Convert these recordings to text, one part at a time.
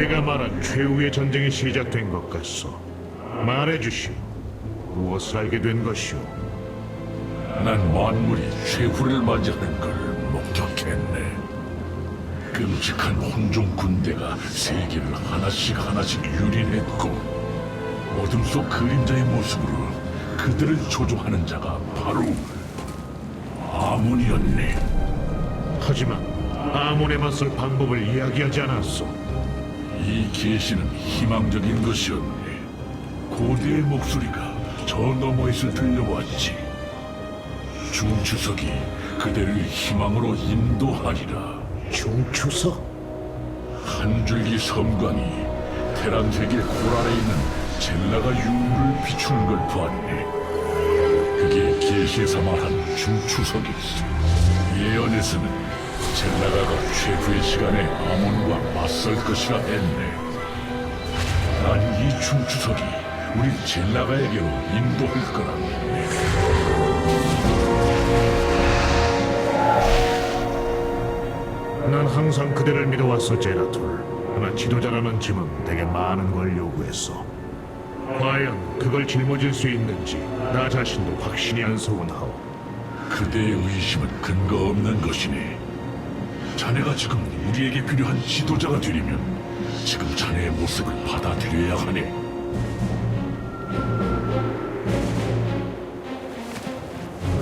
그대가 말한 최후의 전쟁이 시작된 것 같소. 말해주시오. 무엇을 알게 된 것이오? 난 만물이 최후를 맞이하는 걸 목격했네. 끔찍한 혼종 군대가 세계를 하나씩 하나씩 유린했고 어둠 속 그림자의 모습으로 그들을 조종하는 자가 바로 아문이었네. 하지만 아몬에 맞설 방법을 이야기하지 않았소. 이 계시는 희망적인 것이었네. 고대의 목소리가 저 너머에서 들려왔지. 중추석이 그대를 희망으로 인도하리라. 중추석? 한 줄기 섬광이 테란 세계 고랄에 있는 젤라가 유물을 비추는 걸 보았네. 그게 계시에서 말한 중추석이었어. 예언에서는 젤라가가 최후의 시간에 아몬과 맞설 것이라 했네. 난이 중추석이 우리 젤라가에게로 인도할 거라 믿네. 난 항상 그대를 믿어왔어, 제라톨. 하나 지도자라는 짐은 되게 많은 걸 요구했어. 과연 그걸 짊어질 수 있는지 나 자신도 확신이 안 서운하오. 그대의 의심은 근거 없는 것이네. 자네가 지금 우리에게 필요한 지도자가 되려면 지금 자네의 모습을 받아들여야 하네.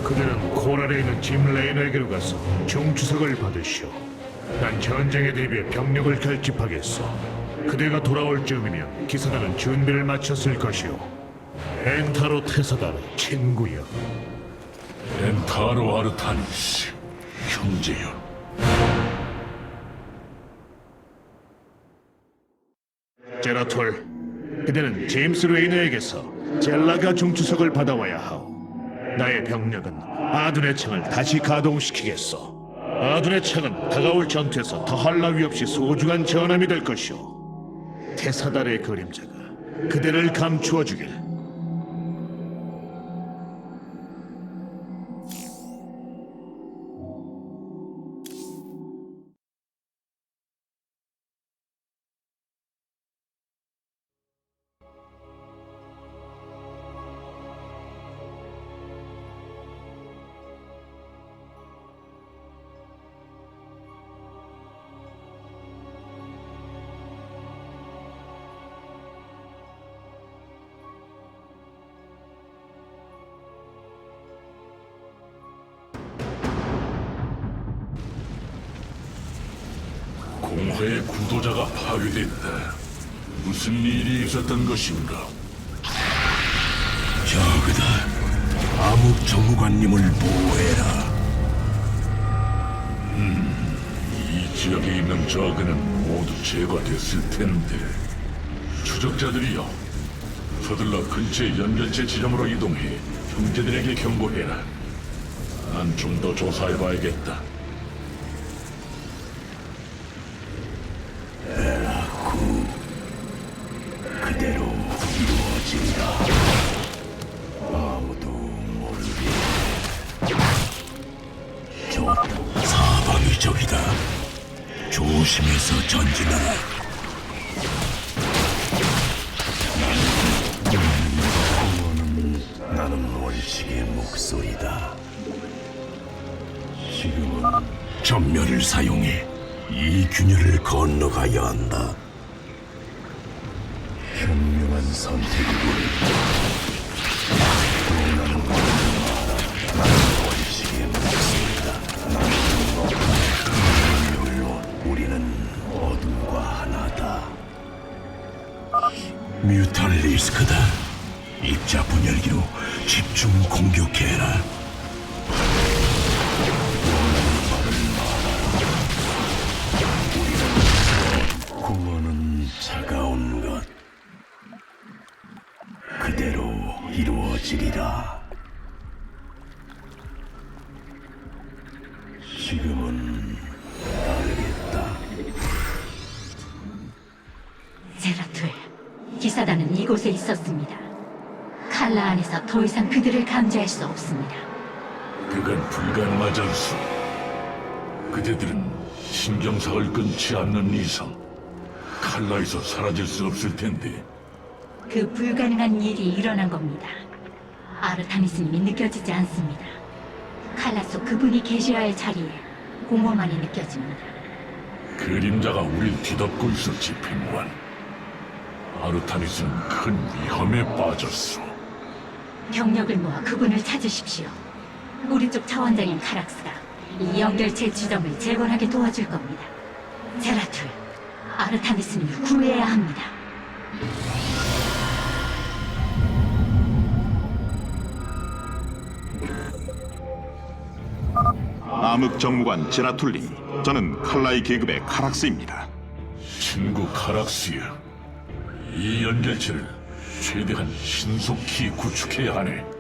그대는 코랄에 있는 짐 레이너에게로 가서 중추석을 받으시오. 난 전쟁에 대비해 병력을 결집하겠어. 그대가 돌아올 즈음이면 기사단은 준비를 마쳤을 것이오. 엔타로 테사다르 친구여. 엔타로 아르타니스 형제여. 제라톨, 그대는 제임스 레이너에게서 젤라가 중추석을 받아와야 하오. 나의 병력은 아둔의 창을 다시 가동시키겠어. 아둔의 창은 다가올 전투에서 더할 나위 없이 소중한 전함이 될 것이오. 테사달의 그림자가 그대를 감추어 주길. 공허의 구도자가 파괴됐다. 무슨 일이 있었던 것인가? 저그다. 암흑 정무관님을 보호해라. 이 지역에 있는 저그는 모두 제거됐을 텐데 추적자들이여 서둘러 근처의 연결체 지점으로 이동해 형제들에게 경고해라 난 좀 더 조사해봐야겠다 조심해서 전진하라. 나는, 나는 원칙의 목소리다. 지금은 전멸을 사용해 이 균열을 건너가야 한다. 현명한 선택이군. 입자 분열기로 집중 공격해라. 구원은 차가운 것. 그대로 이루어지리라. 칼라 안에서 더 이상 그들을 감지할 수 없습니다. 그건 불가능하지 않소 그대들은 신경사을 끊지 않는 이상 칼라에서 사라질 수 없을 텐데 그 불가능한 일이 일어난 겁니다. 아르타미스님이 느껴지지 않습니다. 칼라 속 그분이 계셔야 할 자리에 공허만이 느껴집니다. 그림자가 우릴 뒤덮고 있었지 펭관 아르타미스는 큰 위험에 빠졌어 병력을 모아 그분을 찾으십시오. 우리 쪽 차원장인 카락스가 이 연결체 지점을 재건하게 도와줄 겁니다. 제라툴, 아르타미스님을 구해야 합니다. 암흑 정무관 제라툴리 저는 칼라이 계급의 카락스입니다 친구 카락스야 이 연결체를 최대한 신속히 구축해야 하네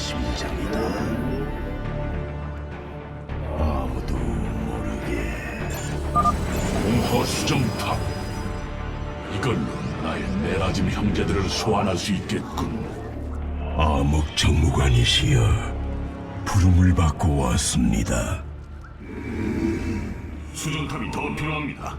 심장이다. 아무도 모르게. 공허 수정탑 이걸로 나의 내라짐 형제들을 소환할 수 있겠군 암흑 정무관이시여 부름을 받고 왔습니다. 수정탑이 더 필요합니다.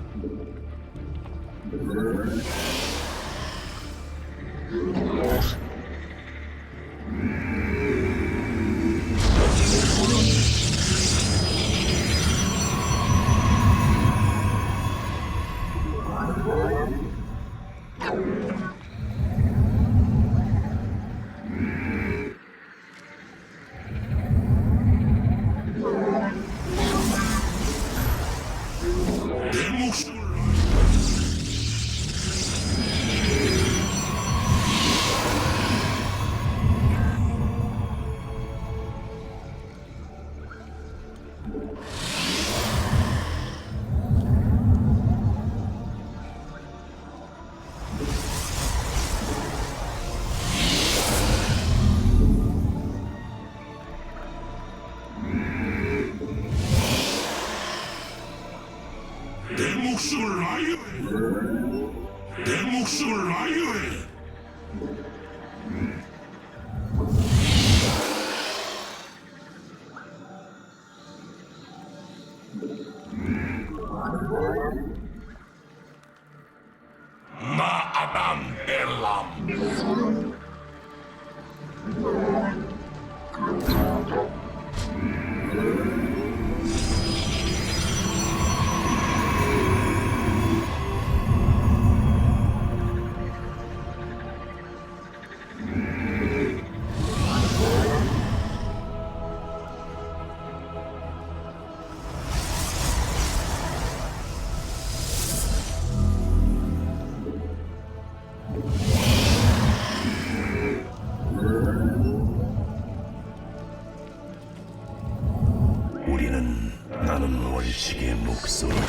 우리는 나는 원칙의 목소리다.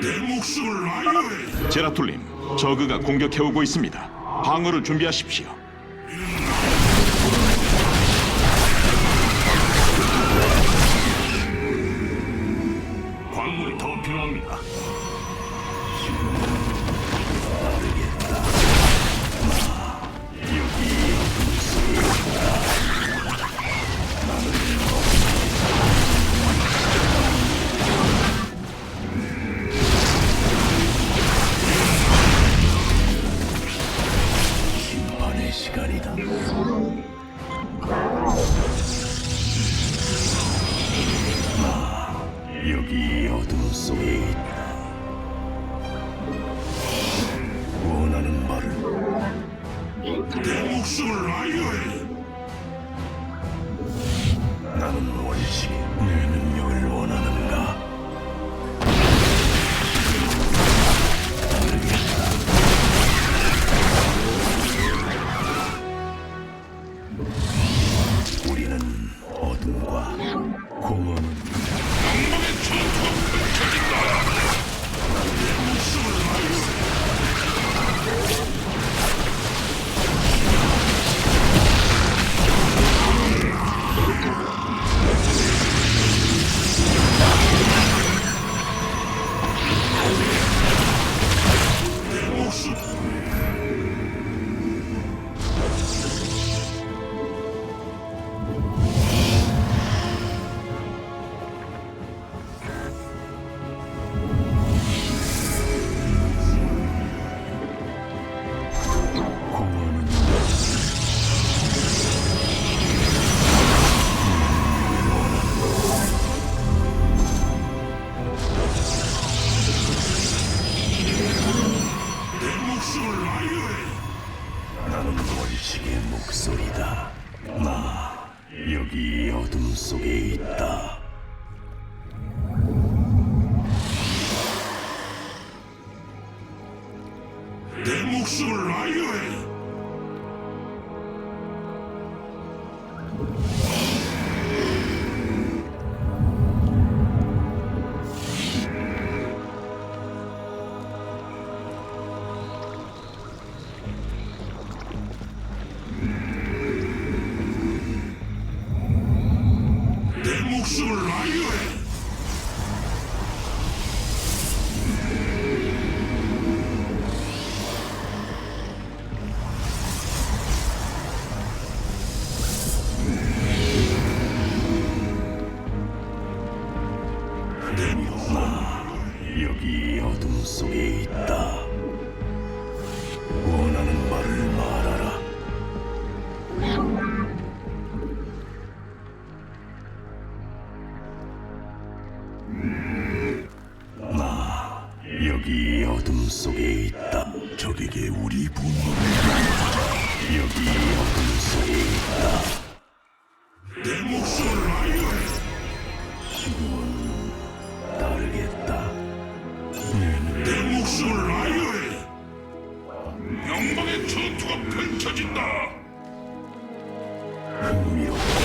내 목숨을 제라툴님 저그가 공격해오고 있습니다. 방어를 준비하십시오 어둠 속에 있다. 영광의 전투가 펼쳐진다. 흥미롭다.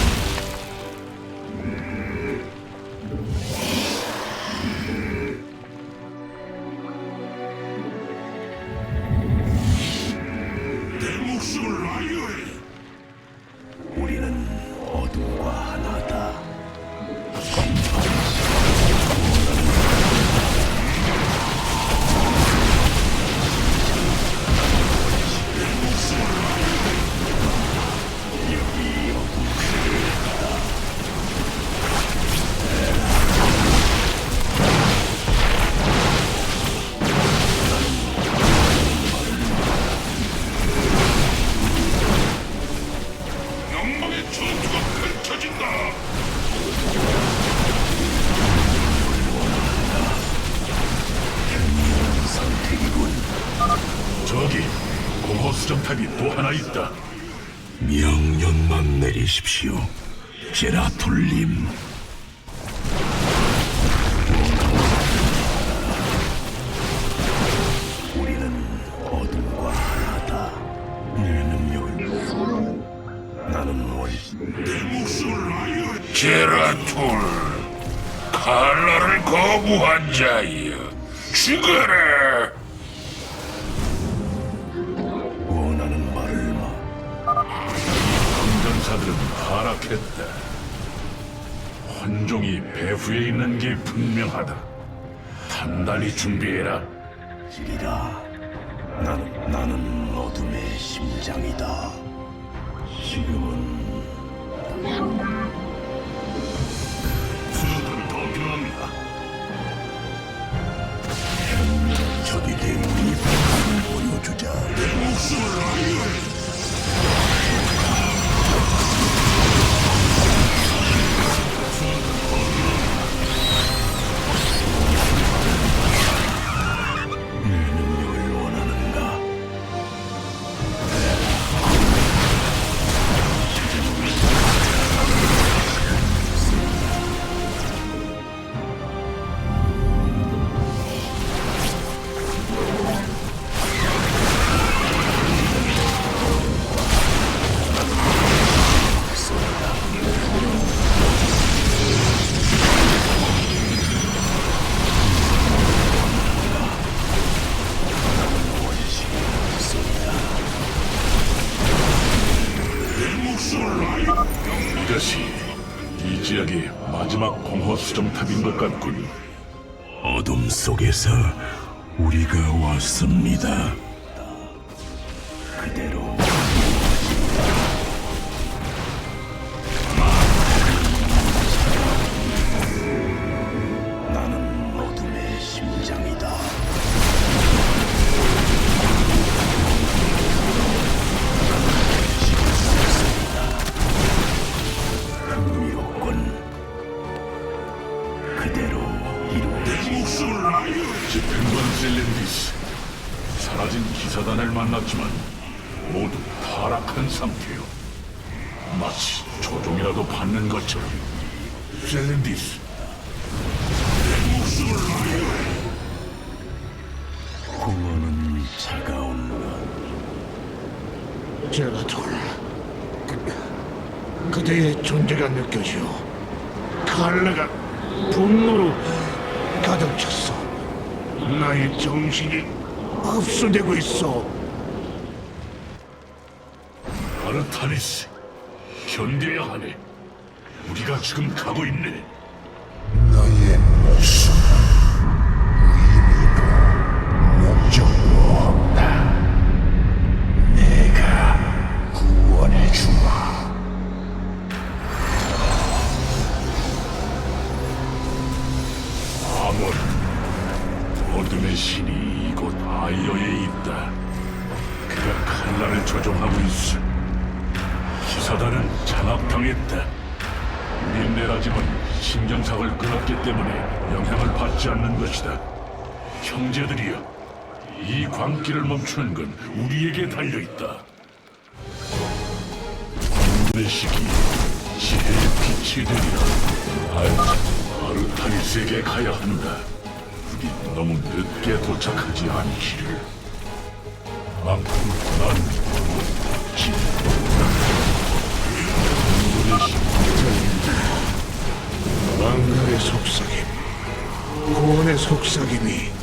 또 하나 있다. 명령만 내리십시오. 제라툴님. 우리는 어둠과 하나다. 내 능력을 나는 원시 내 목숨을 아유 제라톨, 칼라를 거부한 자여, 죽어라! 전사들은 타락했다. 혼종이 배후에 있는 게 분명하다. 단단히 준비해라. 지리라. 나는 나는 어둠의 심장이다. 지금은 수류탄이 더 필요합니다. 적에게 우리 분을 보여주자. 내 목숨을 아유해. 느껴지오. 칼라가 분노로 가득 찼어. 나의 정신이 흡수되고 있어. 아르타니스 견뎌야 하네. 우리가 지금 가고 있네. 형제들이여, 이 광기를 멈추는 건 우리에게 달려 있다. 내 시기 지혜의 빛이 되리라. 아, 아르타니스에게 가야 한다. 우리 너무 늦게 도착하지 않기를. 만큼 난 지. 오늘의 시 왕국의 속삭임, 구원의 속삭임이 시기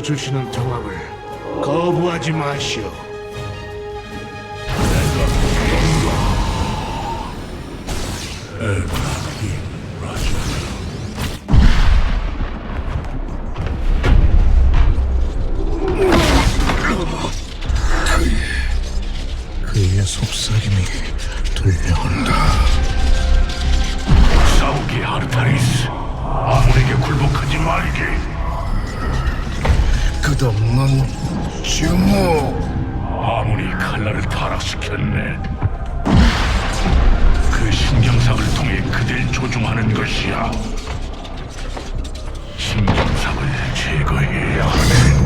그분께서 주시는 통합을 거부하지 마시오. 그의 속삭임이 들려온다. 싸우게 아르타리스. 아무에게 굴복하지 말게. 끝없는 증오. 아무니 칼날을 타락시켰네. 그 신경삭을 통해 그댈 조종하는 것이야. 신경삭을 제거해야 하네.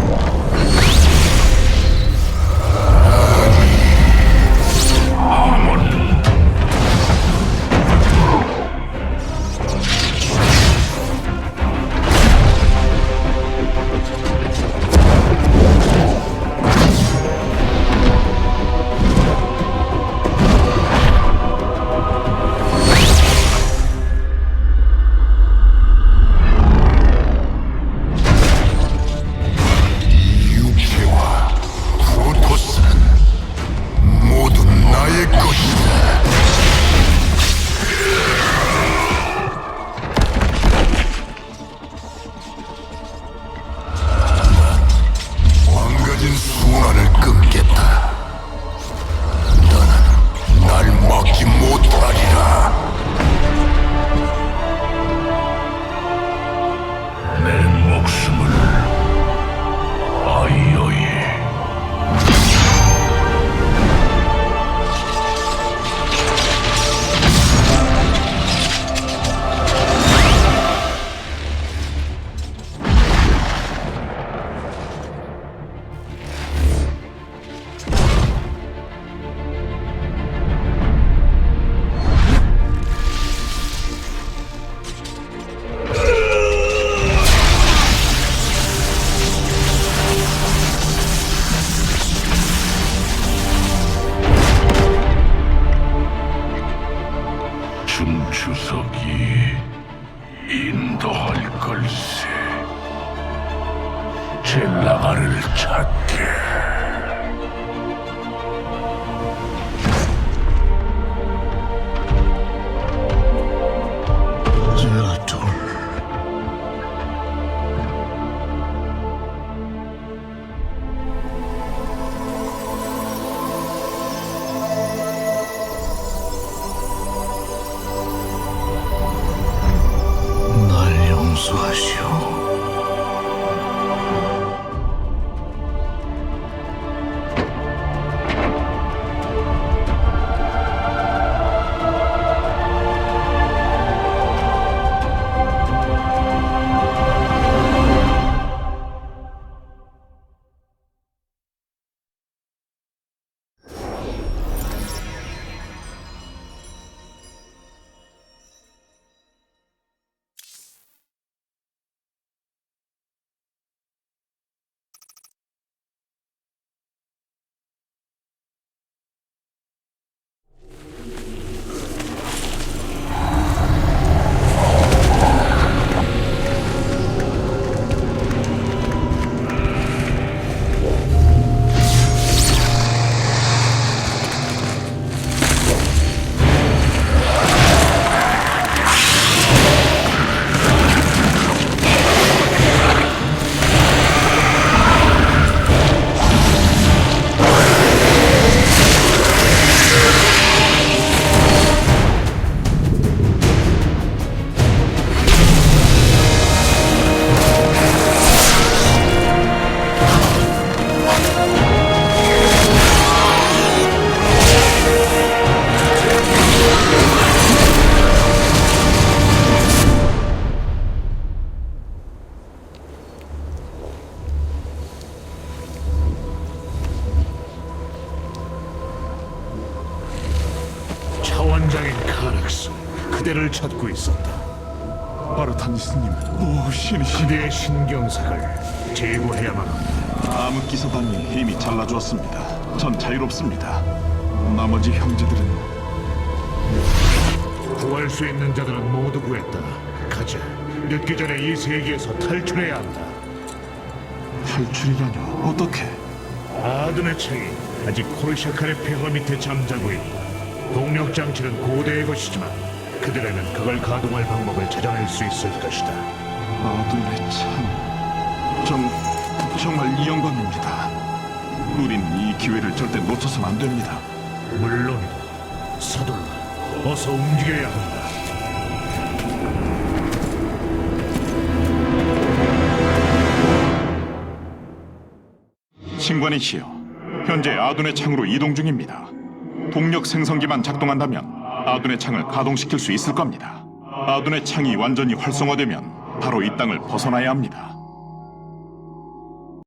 아몬. 자유롭습니다. 나머지 형제들은 구할 수 있는 자들은 모두 구했다. 가자. 늦기 전에 이 세계에서 탈출해야 한다. 탈출이라뇨? 어떻게? 아둔의 창이 아직 콜샤칼의 폐허 밑에 잠자고 있다. 동력 장치는 고대의 것이지만 그들에는 그걸 가동할 방법을 찾아낼 수 있을 것이다. 아둔의 참. 정, 정말 이 영광입니다. 우린 이 기회를 절대 놓쳐선 안 됩니다. 물론이다. 서둘러. 어서 움직여야 한다. 신관이시여, 현재 아둔의 창으로 이동 중입니다. 동력 생성기만 작동한다면 아둔의 창을 가동시킬 수 있을 겁니다. 아둔의 창이 완전히 활성화되면 바로 이 땅을 벗어나야 합니다.